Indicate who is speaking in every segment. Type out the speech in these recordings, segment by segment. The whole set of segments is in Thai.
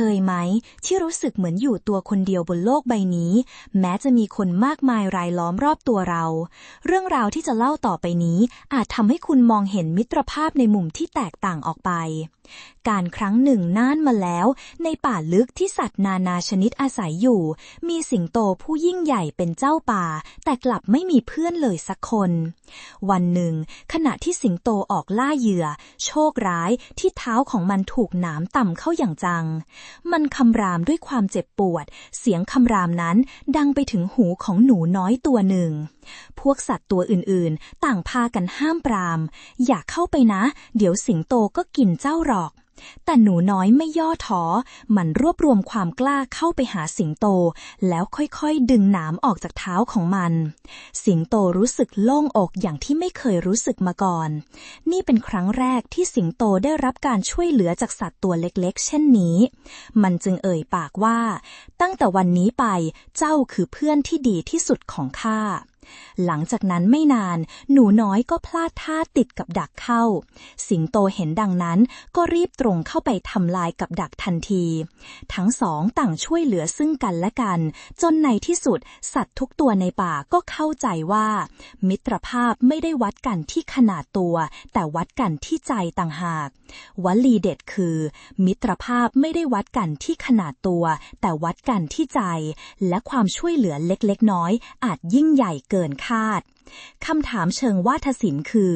Speaker 1: เคยไหม ที่รู้สึกเหมือนอยู่ตัวคนเดียวบนโลกใบนี้ แม้จะมีคนมากมายรายล้อมรอบตัวเรา เรื่องราวที่จะเล่าต่อไปนี้ อาจทำให้คุณมองเห็นมิตรภาพในมุมที่แตกต่างออกไป การครั้งหนึ่งนานมาแล้ว ในป่าลึกที่สัตว์นานาชนิดอาศัยอยู่ มีสิงโตผู้ยิ่งใหญ่เป็นเจ้าป่า แต่กลับไม่มีเพื่อนเลยสักคน วันหนึ่ง ขณะที่สิงโตออกล่าเหยื่อ โชคร้ายที่เท้าของมันถูกหนามต่ำเข้าอย่างจังมันคำรามด้วยความเจ็บปวด เสียงคำรามนั้นดังไปถึงหูของหนูน้อยตัวหนึ่ง พวกสัตว์ตัวอื่นๆ ต่างพากันห้ามปราม อย่าเข้าไปนะ เดี๋ยวสิงโตก็กินเจ้าหรอก แต่หนูน้อยไม่ย่อท้อ มันรวบรวมความกล้าเข้าไปหาสิงโต แล้วค่อยๆ ดึงหนามออกจากเท้าของมัน สิงโตรู้สึกโล่งอกอย่างที่ไม่เคยรู้สึกมาก่อน นี่เป็นครั้งแรกที่สิงโตได้รับการช่วยเหลือจากสัตว์ตัวเล็กๆ เช่นนี้ มันจึงเอ่ยปากว่า ตั้งแต่วันนี้ไปเจ้าคือเพื่อนที่ดีที่สุดของข้า หลังจากนั้นไม่นานหนูน้อยก็พลาดท่าติดกับดักเข้า สิงโตเห็นดังนั้นก็รีบตรงเข้าไปทำลายกับดักทันที ทั้งสองต่างช่วยเหลือซึ่งกันและกัน จนในที่สุดสัตว์ทุกตัวในป่าก็เข้าใจว่า มิตรภาพไม่ได้วัดกันที่ขนาดตัว แต่วัดกันที่ใจต่างหาก วลีเด็ดคือ มิตรภาพไม่ได้วัดกันที่ขนาดตัว แต่วัดกันที่ใจ และความช่วยเหลือเล็กๆน้อยอาจยิ่งใหญ่เกินเกินคาด คำถามเชิงวาทศิลป์คือ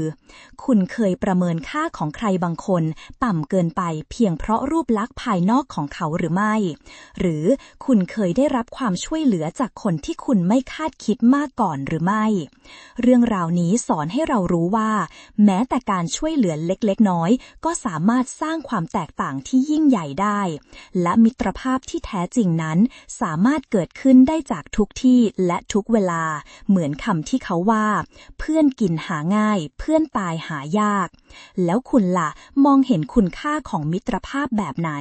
Speaker 1: คุณเคยประเมินค่าของใครบางคน ต่ำเกินไปเพียงเพราะรูปลักษณ์ภายนอกของเขาหรือไม่ หรือคุณเคยได้รับความช่วยเหลือจากคนที่คุณไม่คาดคิดมากก่อนหรือไม่ เรื่องราวนี้สอนให้เรารู้ว่า แม้แต่การช่วยเหลือเล็กๆ น้อย ก็สามารถสร้างความแตกต่างที่ยิ่งใหญ่ได้ และมิตรภาพที่แท้จริงนั้น สามารถเกิดขึ้นได้จากทุกที่และทุกเวลา เหมือนคำที่เขาว่าเพื่อนกินหาง่าย เพื่อนตายหายาก แล้วคุณล่ะมองเห็นคุณค่าของมิตรภาพแบบไหน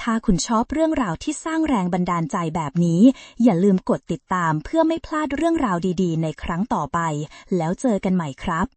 Speaker 1: ถ้าคุณชอบเรื่องราวที่สร้างแรงบันดาลใจแบบนี้ อย่าลืมกดติดตามเพื่อไม่พลาดเรื่องราวดีๆ ในครั้งต่อไป แล้วเจอกันใหม่ครับ